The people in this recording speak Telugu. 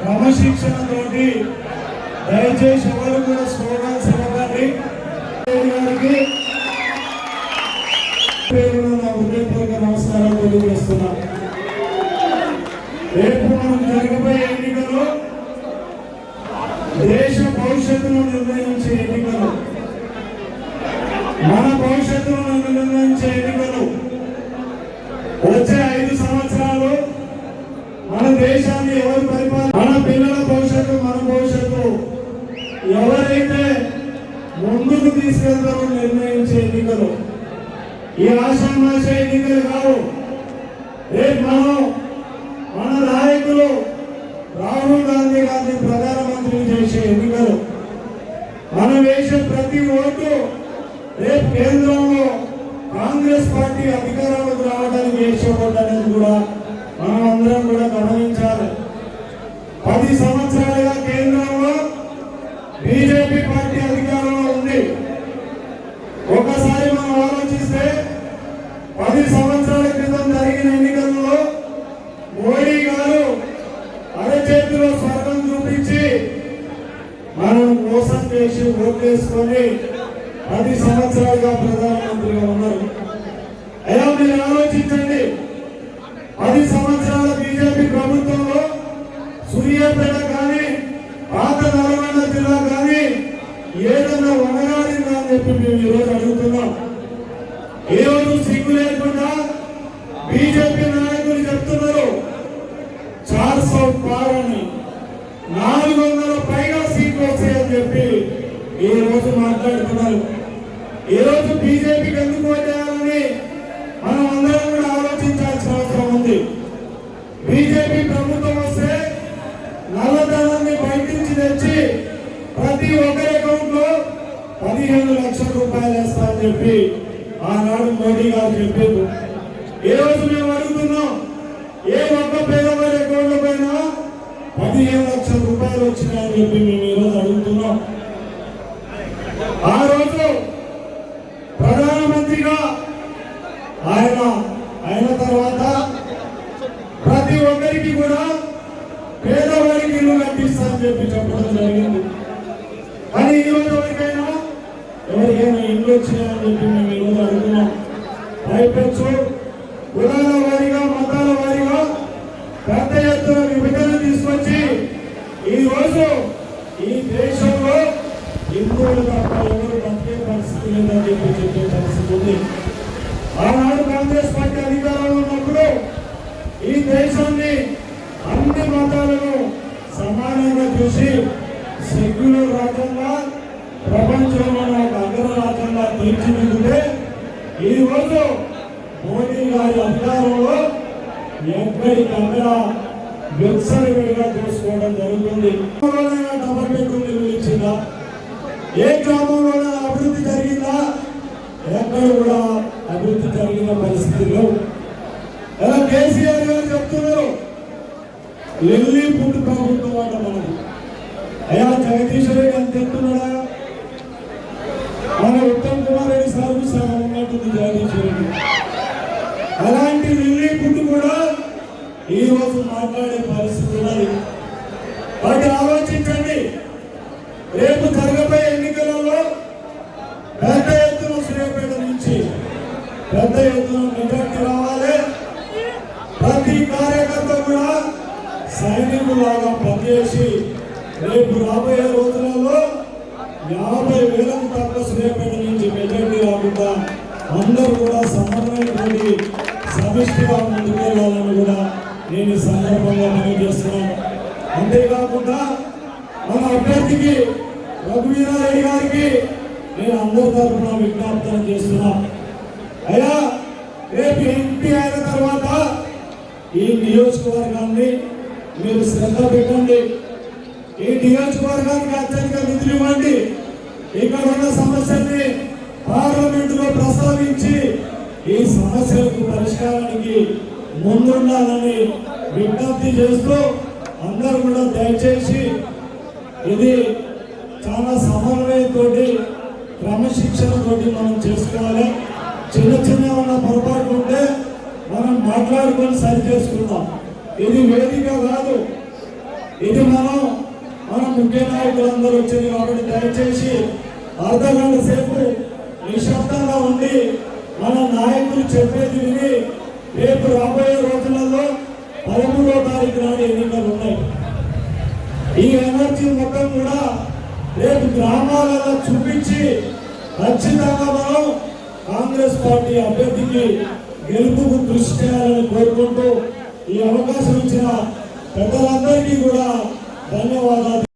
క్రమశిక్షణతోటి దయచేసి ఎవరు కూడా స్లోగాన్స్ ఇవ్వకండి. గారికి పేరున నా హృదయపూర్వక నమస్కారం తెలియజేస్తున్నా. రేపు మనం జరగబోయే ఎన్నికలు దేశ భవిష్యత్తును నిర్ణయించే ఎన్నికలు. మన భవిష్యత్తును నిర్ణయించే ఎన్నికలు వచ్చే ఐదు సంవత్సరాలు మన దేశాన్ని ఎవరు పిల్లల భవిష్యత్తు మన భవిష్యత్తు. ఎవరైతే ముందుకు తీసుకెళ్తారో నిర్ణయించే ఎన్నికలు. ఈ ఆశామాష ఎన్నికలు కావు. రేపు మనం మన నాయకులు రాహుల్ గాంధీ గారిని ప్రధానమంత్రి చేసే ఎన్నికలు. మనం వేసే ప్రతి ఏదన్నా వనగాడిందా అని చెప్పి మేము ఈరోజు అడుగుతున్నాం. ఏ రోజు సిగ్గు లేకుండా బీజేపీ నాయకులు చెప్తున్నారు చార్ సో పార్ అని నాలుగు వందల పైగా సీట్లు వస్తాయని చెప్పి ఈ రోజు మాట్లాడుతున్నారు. ఈ రోజు బీజేపీకి ఎందుకు ఓటేయాలని అని చెప్పి ఆనాడు మోడీ గారు చెప్పారు. ఏ రోజు మేము అడుగుతున్నాం? ఏ ఒక్క పేదవారి అకౌంట్ పైన పదిహేను లక్షల రూపాయలు వచ్చినాయని చెప్పి మేము ఈరోజు అడుగుతున్నాం. ఆ రోజు ప్రధానమంత్రిగా ఆయన అయిన తర్వాత ప్రతి ఒక్కరికి కూడా పేదవారికి ఇల్లు అని చెప్పి చెప్పడం జరిగింది కానీ ఈ రోజు ఎవరికైనా ఎవరికైనా వచ్చినాయని చెప్పి మేము అడుగుతున్నాం పైపెచ్చు కులాల వారిగా మతాల వారిగా పెద్ద ఎత్తున విభజన తీసుకొచ్చి ఈ ఈ దేశంలో హిందువులు తప్ప ఎవరు బతికే పరిస్థితి లేదని చెప్పి చెప్పే పరిస్థితి ఉంది. ఆనాడు కాంగ్రెస్ పార్టీ అధికారంలో ఉన్నప్పుడు ఈ దేశాన్ని అన్ని మతాలను సమానంగా చూసి సెక్యులర్ రాజ్యంగా ప్రపంచంలో తీర్చిదిద్దుతే ఈరోజు రోజు మోడీ గారి అధికారంలో ఎక్కడికక్కడ విచ్చలవిడిగా చేసుకోవడం జరుగుతుంది. ఎవరైనా డబల్ బెడ్రూమ్ ఇల్లు ఏ గ్రామంలో అభివృద్ధి జరిగిందా? ఎక్కడ కూడా అభివృద్ధి జరిగిన పరిస్థితుల్లో ఎలా కేసీఆర్ గారు చెప్తున్నారు? లిల్లీ పుట్టు ప్రభుత్వం అంట మనకు అయ్యా జగదీశ్వర్ గారు చెప్తున్నాడా? మన ఉత్తమ్ కుమార్ రెడ్డి సాగు సగం ఉన్నట్టుంది జగదీశ్వర్ అలాంటి వివేకుడు కూడా ఈ రోజు మాట్లాడే పరిస్థితి ఉన్నది. వాటి ఆలోచించండి. రేపు జరగబోయే ఎన్నికలలో పెద్ద ఎత్తున శ్రీపేట నుంచి పెద్ద ఎత్తున మెజార్టీ రావాలి. ప్రతి కార్యకర్త కూడా సైనికులాగా పనిచేసి రేపు రాబోయే రోజులలో యాభై వేలకు తక్కువ సూర్యాపేట నుంచి మెజార్టీ రాకుండా అందరూ కూడా సమన్వయపడి సమిష్టిగా ముందుకెళ్ళాలని కూడా నేను ఈ సందర్భంగా చేస్తున్నాను అంతేకాకుండా మన అభ్యర్థికి రఘువీరారెడ్డి గారికి నేను అందరి తరఫున విజ్ఞాపన చేస్తున్నా. అయ్యా రేపు ఎంపీ అయిన తర్వాత ఈ నియోజకవర్గాన్ని మీరు శ్రద్ధ పెట్టండి. ఈ నియోజకవర్గానికి అత్యధిక నిధులు ఇవ్వండి. ఇక్కడ ఉన్న సమస్యని పార్లమెంట్లో ప్రస్తావించి ఈ సమస్యలకు పరిష్కారానికి ముందుండాలని విజ్ఞప్తి చేస్తూ అందరూ కూడా దయచేసి ఇది చాలా సమన్వయంతో క్రమశిక్షణతోటి మనం చేసుకోవాలి. చిన్న చిన్న ఉన్న పొరపాటు ఉంటే మనం మాట్లాడుకొని సరి చేసుకుందాం. ఇది వేదిక కాదు. ఇది మనం మన ముఖ్య నాయకులందరూ వచ్చింది కాబట్టి దయచేసి అర్ధ గంట సేపు నిశ్శబ్దంగా ఉండి మన నాయకులు చెప్పేది విని రేపు రాబోయే రోజులలో పదమూడో తారీఖు నాడు ఎన్నికలు ఉన్నాయి. ఈ ఎనర్జీ మొత్తం కూడా రేపు గ్రామాలలో చూపించి ఖచ్చితంగా మనం కాంగ్రెస్ పార్టీ అభ్యర్థికి గెలుపుకు కృషి చేయాలని కోరుకుంటూ ఈ అవకాశం ఇచ్చిన పెద్దలందరికీ కూడా ಧನ್ಯವಾದ